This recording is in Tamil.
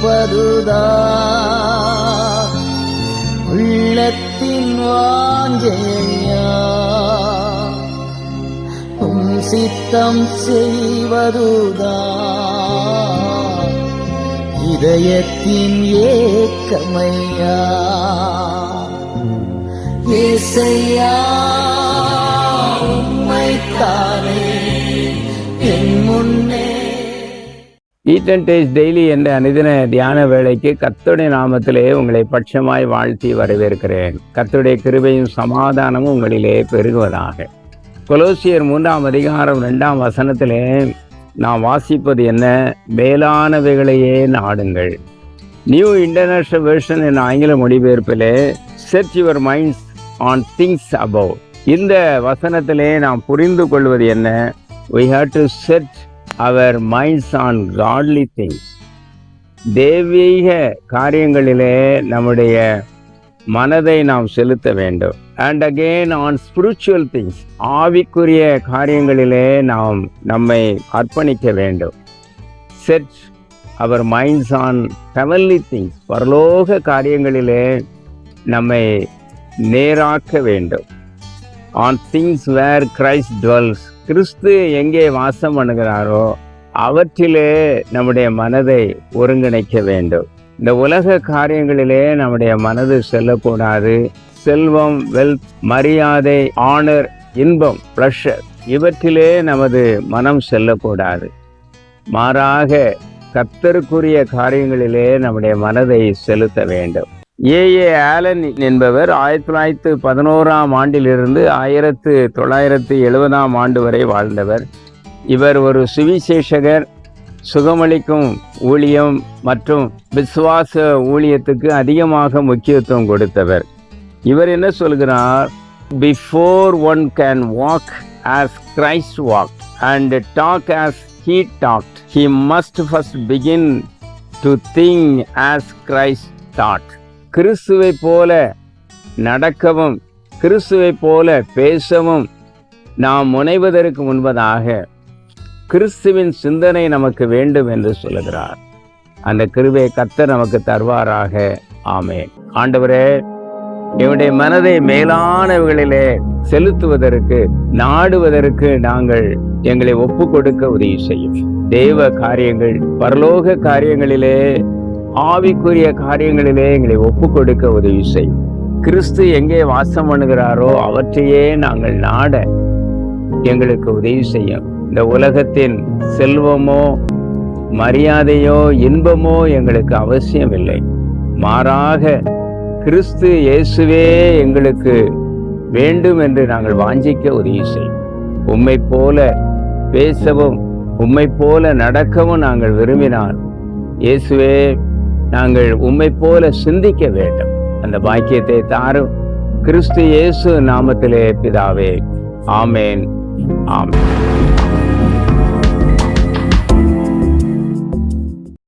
இருப்பதுதான் உள்ளத்தின் வாஞ்சையா? உம் சித்தம் செய்வதுதான் இதயத்தின் ஏக்கமையா? ஏசையா உம்மைத்தானே என் முன் ஈட் அண்ட் டேஸ்ட் டெய்லி என்ற அனுதின தியான வேலைக்கு கத்துடைய நாமத்திலே உங்களை பட்சமாய் வாழ்த்தி வரவேற்கிறேன். கத்துடைய கிருபையும் சமாதானமும் உங்களிலே பெருகுவதாக. கொலோசியர் மூன்றாம் அதிகாரம் ரெண்டாம் வசனத்திலே நாம் வாசிப்பது என்ன? மேலானவைகளையே நாடுங்கள். நியூ இன்டர்நேஷனல் வெர்ஷன் என் ஆங்கில மொழிபெயர்ப்பிலே search your minds on things above இந்த வசனத்திலே நாம் புரிந்து கொள்வது என்ன? We have to search our minds on godly things தெய்வீக காரியங்களிலே நம்முடைய மனதை நாம் செலுத்த வேண்டும். And again on spiritual things ஆவிக்குரிய காரியங்களிலே நாம் நம்மை அர்ப்பணிக்க வேண்டும். Set our minds on heavenly things பரலோக காரியங்களிலே நம்மை நேராக்க வேண்டும். On things where Christ dwells கிறிஸ்து எங்கே வாசம் பண்ணுகிறாரோ அவற்றிலே நம்முடைய மனதை ஒருங்கிணைக்க வேண்டும். இந்த உலக காரியங்களிலே நம்முடைய மனது செல்லக்கூடாது. செல்வம் வெல்த் மரியாதை ஆனர் இன்பம் ப்ளஷர் இவற்றிலே நமது மனம் செல்லக்கூடாது. மாறாக கத்தருக்குரிய காரியங்களிலே நம்முடைய மனதை செலுத்த வேண்டும். ஏ. ஏ. ஆலன் என்பவர் ஆயிரத்தி தொள்ளாயிரத்து பதினோராம் ஆண்டிலிருந்து ஆயிரத்து தொள்ளாயிரத்து எழுபதாம் ஆண்டு வரை வாழ்ந்தவர். இவர் ஒரு சுவிசேஷகர் சுகமளிக்கும் ஊழியம் மற்றும் விசுவாச ஊழியத்துக்கு அதிகமாக முக்கியத்துவம் கொடுத்தவர். இவர் என்ன சொல்கிறார்? Before one can walk as Christ walk and talk as he talked he must first begin to think as Christ thought கிறிஸ்துவை போல நடக்கவும் கிறிஸ்துவை போல பேசவும் நாம் முனைவதற்கு முன்பதாக கிறிஸ்துவின் சிந்தனை நமக்கு வேண்டும் என்று சொல்லுகிறார். அந்த கிருவை கத்த நமக்கு தருவாராக. ஆமே ஆண்டவரே என்னுடைய மனதை மேலானவர்களிலே செலுத்துவதற்கு நாடுவதற்கு நாங்கள் எங்களை ஒப்பு கொடுக்க உதவி செய்யும். தெய்வ காரியங்கள் பரலோக காரியங்களிலே ஆவிக்குரிய காரியங்களிலே எங்களை ஒப்பு கொடுக்க உதவி செய்யும் கிறிஸ்து எங்கே வாசம் பண்ணுகிறாரோ அவற்றையே நாங்கள் நாட எங்களுக்கு உதவி செய்யும். இந்த உலகத்தின் செல்வமோ மரியாதையோ இன்பமோ எங்களுக்கு அவசியமில்லை. மாறாக கிறிஸ்து இயேசுவே எங்களுக்கு வேண்டும் என்று நாங்கள் வாஞ்சிக்க உதவி செய்யும் உம்மை போல பேசவும் உம்மை போல நடக்கவும் நாங்கள் விரும்பினால் இயேசுவே நாங்கள் உம்மை போல சிந்திக்க வேண்டும். அந்த பாக்கியத்தை தாரும். கிறிஸ்து இயேசு நாமத்திலே பிதாவே. ஆமேன். ஆமேன்.